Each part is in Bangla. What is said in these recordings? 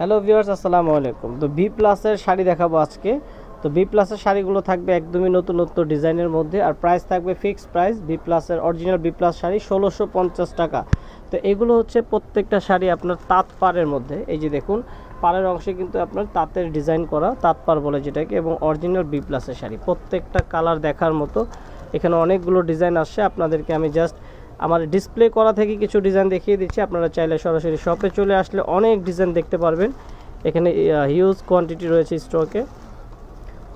হ্যালো ভিউয়ার্স আসসালামু আলাইকুম। তো বি প্লাসের শাড়ি দেখাবো আজকে। তো বি প্লাসের শাড়িগুলো থাকবে একদমই নতুন নতুন ডিজাইনের মধ্যে। আর প্রাইস থাকবে ফিক্সড প্রাইস বি প্লাসের অরিজিনাল বি প্লাস শাড়ি ষোলোশো পঞ্চাশ টাকা। তো এগুলো হচ্ছে প্রত্যেকটা শাড়ি আপনার তাঁত পাড়ের মধ্যে। এই যে দেখুন, পাড়ের অংশে কিন্তু আপনার তাঁতের ডিজাইন করা তাঁত পাড় বলে যেটাকে, এবং অরিজিনাল বি প্লাসের শাড়ি। প্রত্যেকটা কালার দেখার মতো এখানে অনেকগুলো ডিজাইন আসছে। আপনাদেরকে আমি জাস্ট আমার ডিসপ্লে করা থেকে কিছু ডিজাইন দেখিয়ে দিচ্ছি। আপনারা চাইলে সরাসরি শপে চলে আসলে অনেক ডিজাইন দেখতে পারবেন। এখানে হিউজ কোয়ান্টিটি রয়েছে স্টকে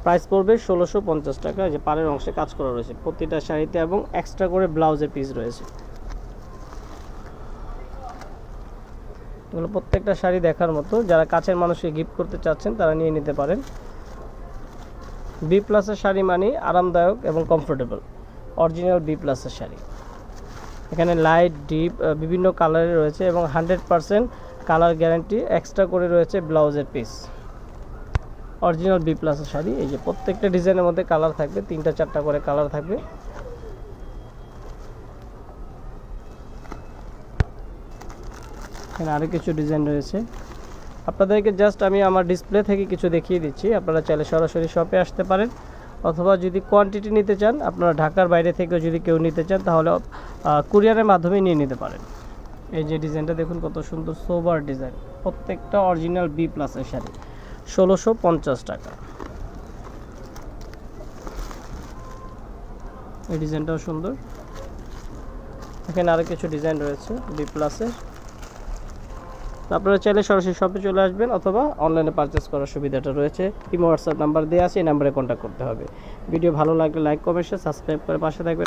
প্রাইস পড়বে ষোলোশো পঞ্চাশ টাকা। যে পাড়ের অংশে কাজ করা রয়েছে। প্রতিটা শাড়িতে এবং এক্সট্রা করে ব্লাউজের পিস রয়েছে। এগুলো প্রত্যেকটা শাড়ি দেখার মতো। যারা কাছের মানুষকে গিফট করতে চাচ্ছেন, তারা নিয়ে নিতে পারেন। বি প্লাসের শাড়ি মানে আরামদায়ক এবং কমফোর্টেবল অরিজিনাল বি প্লাসের শাড়ি। এখানে লাইট ডিপ বিভিন্ন কালারে রয়েছে এবং hundred percent colour guarantee extra করে রয়েছে ব্লাউজের পিস অরিজিনাল বি প্লাসের শাড়ি, এই যে প্রত্যেকটা ডিজাইনের মধ্যে কালার থাকবে, তিনটা চারটা করে কালার থাকবে। এখানে আরও কিছু ডিজাইন রয়েছে। আপনাদেরকে জাস্ট আমি আমার ডিসপ্লে থেকে কিছু দেখিয়ে দিচ্ছি, আপনারা চাইলে সরাসরি শপে আসতে পারেন। অথবা যদি কোয়ান্টিটি নিতে চান, আপনারা ঢাকার বাইরে থেকেও যদি কেউ নিতে চান, তাহলে কুরিয়ারের মাধ্যমে নিয়ে নিতে পারেন। এই যে ডিজাইনটা দেখুন, কত সুন্দর সোবার ডিজাইন প্রত্যেকটা অরিজিনাল বি প্লাসের শাড়ি। ষোলোশো পঞ্চাশ টাকা। এই ডিজাইনটাও সুন্দর। এখানে আরও কিছু ডিজাইন রয়েছে বি প্লাসের আপনারা চাইলে সরাসরি শপে চলে আসবেন অথবা অনলাইনে পারচেস করার সুবিধাটা রয়েছে। কিংবা হোয়াটসঅ্যাপ নাম্বার দেওয়া আছে, এই নাম্বারে কন্ট্যাক্ট করতে হবে। ভিডিও ভালো লাগলে লাইক কমেন্ট সাবস্ক্রাইব করে পাশে থাকবেন।